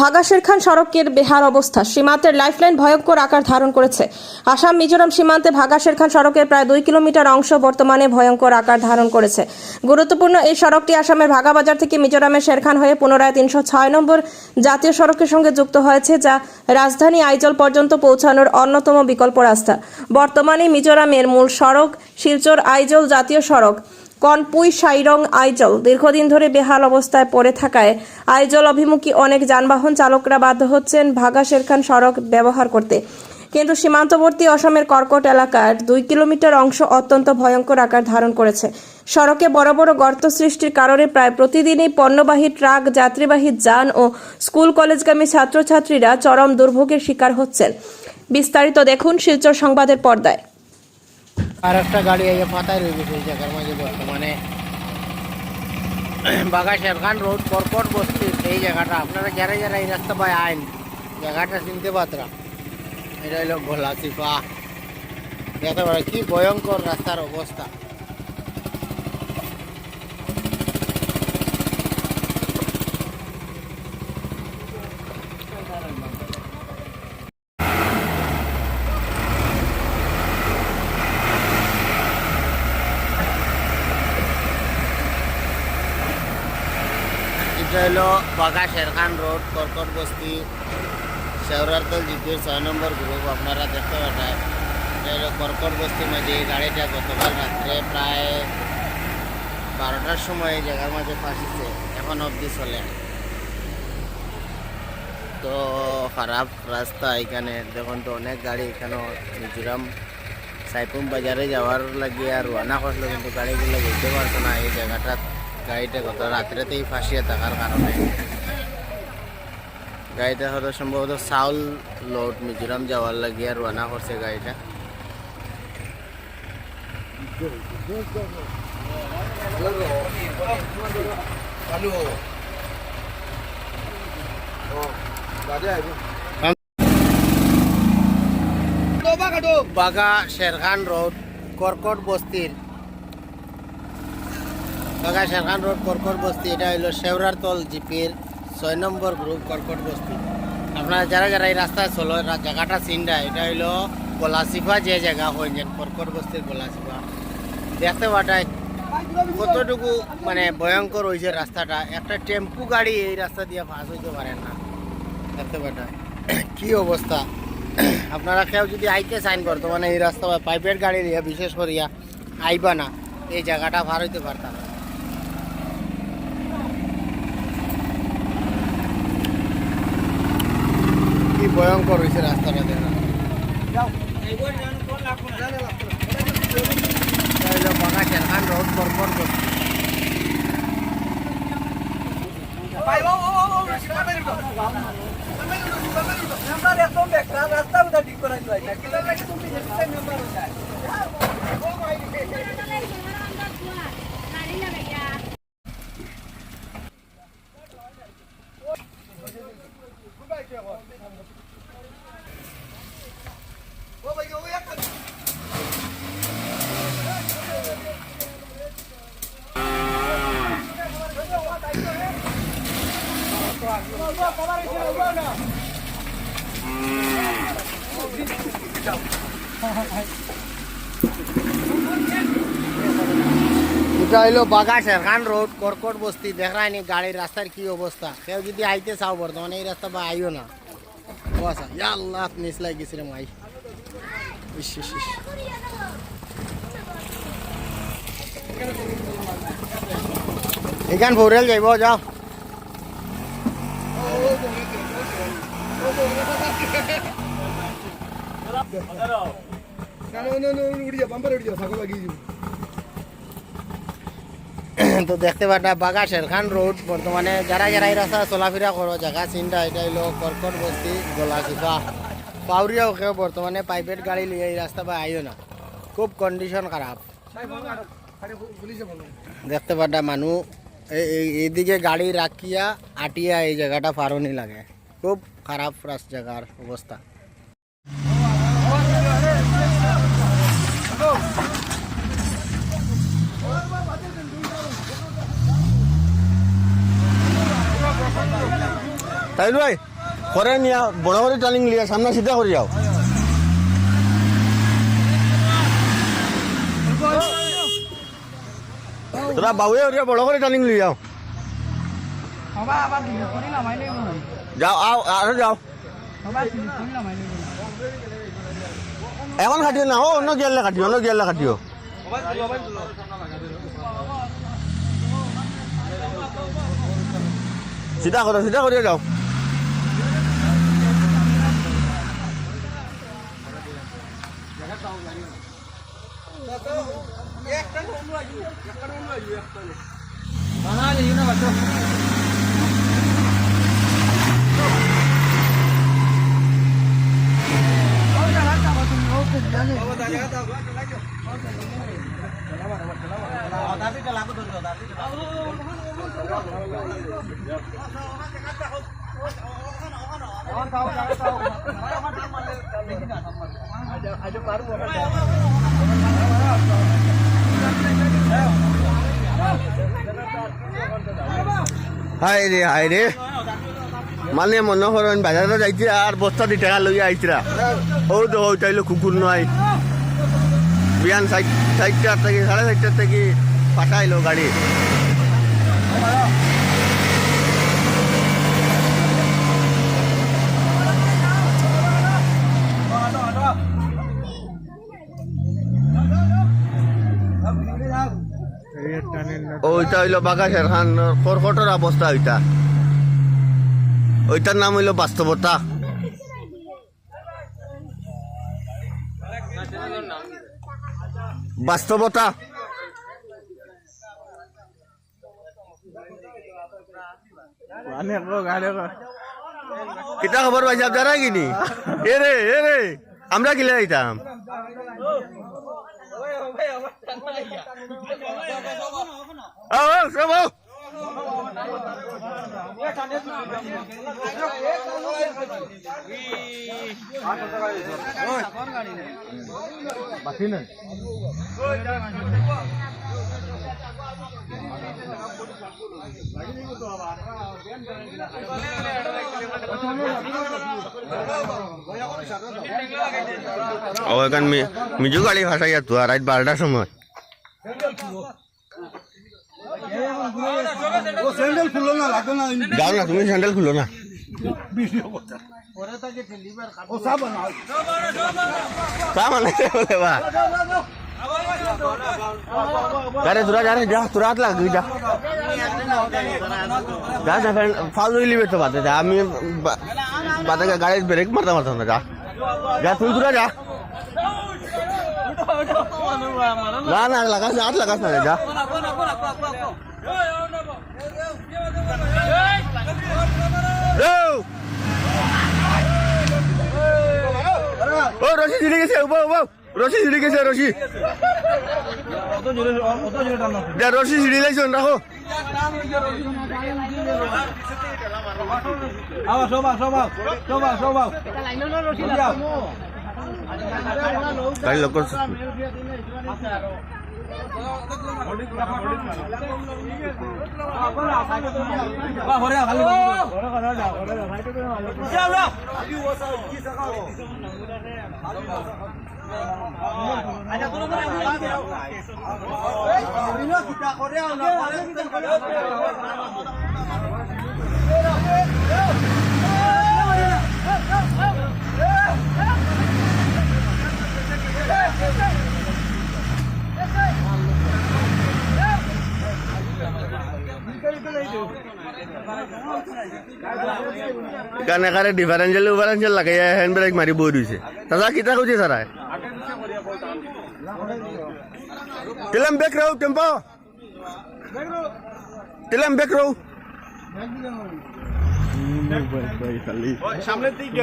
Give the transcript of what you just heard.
ভাগাশের খান সড়কের বেহাল অবস্থা। সীমান্তের লাইফলাইন ভয়ঙ্কর আকার ধারণ করেছে। আসাম, মিজোরাম সীমান্তে ভাগাশের খান সড়কের প্রায় দুই কিলোমিটার অংশ বর্তমানে ভয়ঙ্কর আকার ধারণ করেছে। গুরুত্বপূর্ণ এই সড়কটি আসামের ভাগাবাজার থেকে মিজোরামের শেরখান হয়ে পুনরায় তিনশো ছয় নম্বর জাতীয় সড়কের সঙ্গে যুক্ত হয়েছে, যা রাজধানী আইজল পর্যন্ত পৌঁছানোর অন্যতম বিকল্প রাস্তা। বর্তমানে মিজোরামের মূল সড়ক শিলচর আইজল জাতীয় সড়ক। কনপুই সাইরং আইজল। দীর্ঘদিন ধরে বেহাল অবস্থায় পড়ে থাকায় আইজল অভিমুখী অনেক যানবাহন চালকরা বাধ্য হচ্ছেন ভাগা শেরখান সড়ক ব্যবহার করতে। কিন্তু সীমান্তবর্তী অসমের কর্কট এলাকার দুই কিলোমিটার অংশ অত্যন্ত ভয়ঙ্কর আকার ধারণ করেছে। সড়কে বড় বড় গর্ত সৃষ্টির কারণে প্রায় প্রতিদিনই পণ্যবাহী ট্রাক, যাত্রীবাহী যান ও স্কুল কলেজগামী ছাত্রছাত্রীরা চরম দুর্ভোগের শিকার হচ্ছেন। বিস্তারিত দেখুন শিলচর সংবাদের পর্দায়। আর একটা গাড়ি এই পাতায় রয়ে গেছে এই জায়গার মাঝে বর্তমানে। বাঘা শেরখান রোড পরপর বসছে এই জায়গাটা। আপনারা যারা যারা এই রাস্তা পায় আইন, জায়গাটা চিনতে পাত্রা। এটা হলো ভোলা চিপা দেখতে পারে কি ভয়ঙ্কর রাস্তার অবস্থা এটা বাগা শেরখান রোড, কর্কট বস্তি শেওরারতল জিপির ছয় নম্বর গ্রুপ আপনারা দেখতে পাঠায়। কর্কট বস্তির মাঝে এই গাড়িটা গতকাল রাত্রে প্রায় বারোটার সময় এই জায়গার মাঝে ফাঁসিছে এখন অবধি চলে। তো খারাপ রাস্তা এখানে, দেখুন তো অনেক গাড়ি এখানে মিজোরাম, সাইপুম বাজারে যাওয়ার লাগিয়ে আর রানা করল কিন্তু গাড়িগুলো বুঝতে পারতো না, এই জায়গাটা, গাড়িটা গত রাত্রেতেই ফাঁসিয়ে থাকার কারণে। গাড়িটা হয়তো সম্ভবত চাউল লোড মিজোরাম যাওয়ার লাগিয়ে রানা করছে গাড়িটা। বাগা শেরখান রোড কর্কট বস্তির বাগা শেরখান রোড কর্কট বস্তি, এটা হইল শেওরার তল জিপির ছয় নম্বর গ্রুপ কর্কট বস্তি। আপনারা যারা যারা এই রাস্তায় চলো জায়গাটা চিন্তা এটা হইল গলাচিপা, যে জায়গা হয় যেন কর্কট বস্তির গলাচিপা। দেখতে পাঠায় কতটুকু মানে ভয়ঙ্কর হয়েছে রাস্তাটা। একটা টেম্পু গাড়ি এই রাস্তা দিয়ে পাস হইতে পারে না। দেখতে পাঠায় কি অবস্থা? আপনারা কেউ যদি আইতে সাইন করতো মানে এই রাস্তা পাইপের গাড়ি বিশেষ করিয়া আইবা না, এই জায়গাটা পার হইতে পারতাম না। কি ভয়ঙ্কর হয়েছে রাস্তাটা দেখা। বাগা শেরখান রোড কর্কট বস্তি। এটা হইল বাগা শেরখান রোড কর্কট বস্তি দেখায়নি গাড়ির রাস্তার কি অবস্থা? কেউ যদি আইতে চাও বর্তমানে এই রাস্তা বা আইও না। ও আচ্ছা আল্লাহ, নিচ লাগিয়েছে রে মাই। ইস ইস ইস। এখান ভোরেল যাইব, যাও। তো দেখতে পাটা বাগা শেরখান রোড বর্তমানে যারা যারা এই রাস্তা চলাফেরা করো জায়গা চিন্তা এটা হইল কর্কট বস্তি গলাচিপা পাউরিয়াও কেউ বর্তমানে প্রাইভেট গাড়ি লিয়ে এই রাস্তা বা আইও না খুব কন্ডিশন খারাপ দেখতে পাটা এই- এইদিকে গাড়ি রাখিয়া আটিয়া এই জায়গাটা ফারনি লাগে খুব খারাপ রাস জায়গার অবস্থা তাই ভাই করে নিয়া বড় করে টার্নিং লিয়া, সামনে সিধা করে যাও। তোরা বাবুয়ে ওরিয়া বড় করে টার্নিং লিয়ে যাও। যাও, আও, আরও যাও। এখন কাটিও না, ও অন্য গিয়ালে কাটিও, অন্য গিয়ালে কাটিও। সিধা করো, সিধা করে যাও হাই রে হাই রে মানে মনে করেন বাজারে যাইতে আর বস্তা দি টাকা লইয়া আইতরা ও তো ওইটাইলো কুকুর নয় বিয়ান সাইড সাইডটার থেকে সাড়ে সাইডটার থেকে পাঠাইলো গাড়ি ওইটা হইল বাগাসের খান কর্কটর অবস্থা ওইটা ওইটার নাম হইল বাস্তবতা বাস্তবতা কিতা খবর পাইছে আপনারা কিনি এ রে এ রে আমরা কিলে আইতাম เอาเสือเบาบัตรที่หนึ่ง সব আও ও এখান মিজু গাড়ি ভাসাইয়া তো রাত বারোটার সময় যাও না তুমি স্যান্ডেল খুলো না তা মানে বলে বা আরে তোরা যা রে যা তোরা হাত লাগ যা যা যা, ফাল ধরে লিবে তো বাদে, যা, আমি বাদে গাড়ির ব্রেক মারতে মারতাম না, যা। যা, তুই তোরা যা। না না, লাগাস না হাত লাগাস না যা! ও, রশি ছিঁড়ে গেছে উবো উবো রশি ছিঁড়ে গেছে, রশি। রশি ছিঁড়ে লাইছ রাখো। આવો શોભા શોભા શોભા શોભા. કઈ લોકો ખાલી কানে কারে ডিফারেন্সিয়াল উফারেন্সিয়াল লাগাই হ্যান্ড ব্রেক মারি বই দিছে। দাদা কিতা কইছে সারা তিলাম বেক রাও টেম্পো তিলাম বেক রাও সামনের দিকে